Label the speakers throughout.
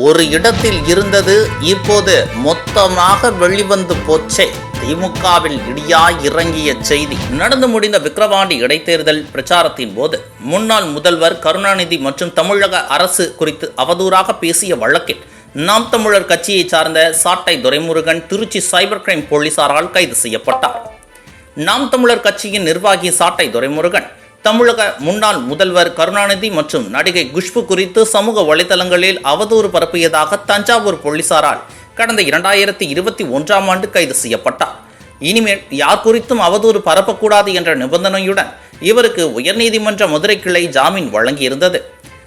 Speaker 1: ஒரு இடத்தில் இருந்தது இப்போது மொத்தமாக வெளிவந்து போச்சே. திமுகவில் இடியாய் இறங்கிய செய்தி. நடந்து முடிந்த விக்கிரவாண்டி இடைத்தேர்தல் பிரச்சாரத்தின் போது முன்னாள் முதல்வர் கருணாநிதி மற்றும் தமிழக அரசு குறித்து அவதூறாக பேசிய வழக்கில் நாம் தமிழர் கட்சியை சார்ந்த சாட்டை துரைமுருகன் திருச்சி சைபர் கிரைம் போலீசாரால் கைது செய்யப்பட்டார். நாம் தமிழர் கட்சியின் நிர்வாகி சாட்டை துரைமுருகன் தமிழக முன்னாள் முதல்வர் கருணாநிதி மற்றும் நடிகை குஷ்பு குறித்து சமூக வலைதளங்களில் அவதூறு பரப்பியதாக தஞ்சாவூர் போலீசாரால் கடந்த இரண்டாயிரத்தி இருபத்தி ஒன்றாம் ஆண்டு கைது செய்யப்பட்டார். இனிமேல் யார் குறித்தும் அவதூறு பரப்பக்கூடாது என்ற நிபந்தனையுடன் இவருக்கு உயர்நீதிமன்ற மதுரை கிளை ஜாமீன் வழங்கியிருந்தது.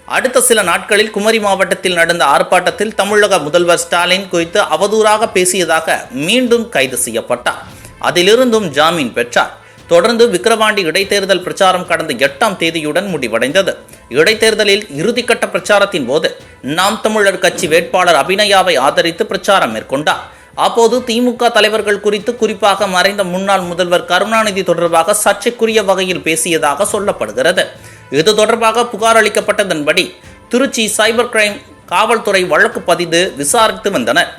Speaker 1: அடுத்த சில நாட்களில் குமரி மாவட்டத்தில் நடந்த ஆர்ப்பாட்டத்தில் தமிழக முதல்வர் ஸ்டாலின் குறித்து அவதூறாக பேசியதாக மீண்டும் கைது செய்யப்பட்டார். அதிலிருந்தும் ஜாமீன் பெற்றார். தொடர்ந்து விக்கிரவாண்டி இடைத்தேர்தல் பிரச்சாரம் கடந்த எட்டாம் தேதியுடன் முடிவடைந்தது. இடைத்தேர்தலில் இறுதிக்கட்ட பிரச்சாரத்தின் போது நாம் தமிழர் கட்சி வேட்பாளர் அபிநயாவை ஆதரித்து பிரச்சாரம் மேற்கொண்டார். அப்போது திமுக தலைவர்கள் குறித்து குறிப்பாக மறைந்த முன்னாள் முதல்வர் கருணாநிதி தொடர்பாக சர்ச்சைக்குரிய வகையில் பேசியதாக சொல்லப்படுகிறது. இது தொடர்பாக புகார் அளிக்கப்பட்டதன்படி திருச்சி சைபர் கிரைம் காவல்துறை வழக்கு பதிந்து விசாரித்து வந்தனர்.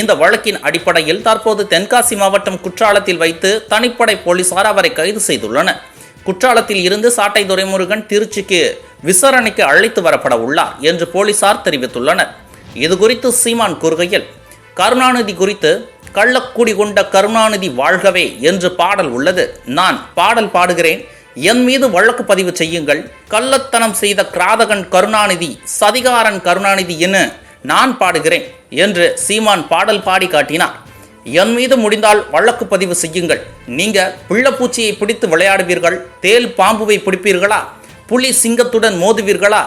Speaker 1: இந்த வழக்கின் அடிப்படையில் தற்போது தென்காசி மாவட்டம் குற்றாலத்தில் வைத்து தனிப்படை போலீசார் அவரை கைது செய்துள்ளனர். குற்றாலத்தில் இருந்து சாட்டை துரைமுருகன் திருச்சிக்கு விசாரணைக்கு அழைத்து வரப்பட உள்ளார் என்று போலீசார் தெரிவித்துள்ளனர். இது குறித்து சீமான் கூறுகையில் கருணாநிதி குறித்து கள்ளக்குடி கொண்ட கருணாநிதி வாழ்கவே என்று பாடல் உள்ளது. நான் பாடல் பாடுகிறேன். என் மீது வழக்கு பதிவு செய்யுங்கள். கள்ளத்தனம் செய்த கிராதகன் கருணாநிதி சதிகாரன் கருணாநிதி என நான் பாடுகிறேன் என்று சீமான் பாடல் பாடி காட்டினார். என் மீது முடிந்தால் வழக்கு பதிவு செய்யுங்கள். நீங்க பிள்ளைப்பூச்சியை பிடித்து விளையாடுவீர்கள். தேல் பாம்புவை பிடிப்பீர்களா? புலி சிங்கத்துடன் மோதுவீர்களா?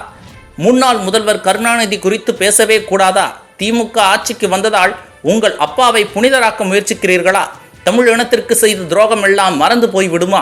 Speaker 1: முன்னாள் முதல்வர் கருணாநிதி குறித்து பேசவே கூடாதா? திமுக ஆட்சிக்கு வந்ததால் உங்கள் அப்பாவை புனிதராக்க முயற்சிக்கிறீர்களா? தமிழ் இனத்திற்கு செய்த துரோகம் எல்லாம் மறந்து போய்விடுமா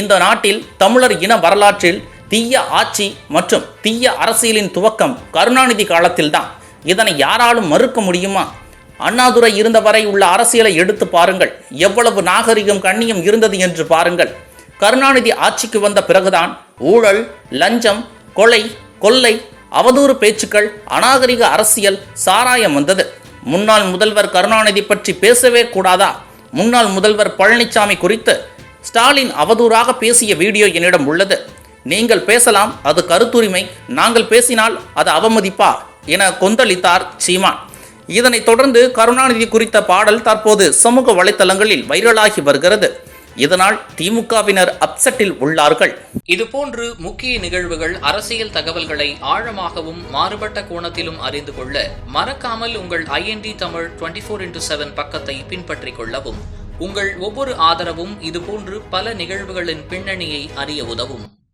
Speaker 1: இந்த நாட்டில் தமிழர் இன வரலாற்றில் தீய ஆட்சி மற்றும் தீய அரசியலின் துவக்கம் கருணாநிதி காலத்தில்தான். இதனை யாராலும் மறுக்க முடியுமா? அண்ணாதுரை இருந்த வரை உள்ள அரசியலை எடுத்து பாருங்கள். எவ்வளவு நாகரிகம் கண்ணியம் இருந்தது என்று பாருங்கள். கருணாநிதி ஆட்சிக்கு வந்த பிறகுதான் ஊழல் லஞ்சம் கொலை கொள்ளை அவதூறு பேச்சுக்கள் அநாகரிக அரசியல் சாராயம் வந்தது. முன்னாள் முதல்வர் கருணாநிதி பற்றி பேசவே கூடாதா? முன்னாள் முதல்வர் பழனிசாமி குறித்து ஸ்டாலின் அவதூறாக பேசிய வீடியோ என்னிடம் உள்ளது. நீங்கள் பேசலாம் அது கருத்துரிமை. நாங்கள் பேசினால் அது அவமதிப்பா? என கொந்தளித்தார் சீமான். இதனைத் தொடர்ந்து கருணாநிதி குறித்த பாடல் தற்போது சமூக வலைதளங்களில் வைரலாகி வருகிறது. இதனால் திமுகவினர் அப்செட்டில் உள்ளார்கள்.
Speaker 2: இதுபோன்று முக்கிய நிகழ்வுகள் அரசியல் தகவல்களை ஆழமாகவும் மாறுபட்ட கோணத்திலும் அறிந்து கொள்ள மறக்காமல் உங்கள் IND Tamil twenty four into seven பக்கத்தை பின்பற்றிக் கொள்ளவும். உங்கள் ஒவ்வொரு ஆதரவும் இதுபோன்று பல நிகழ்வுகளின் பின்னணியை அறிய உதவும்.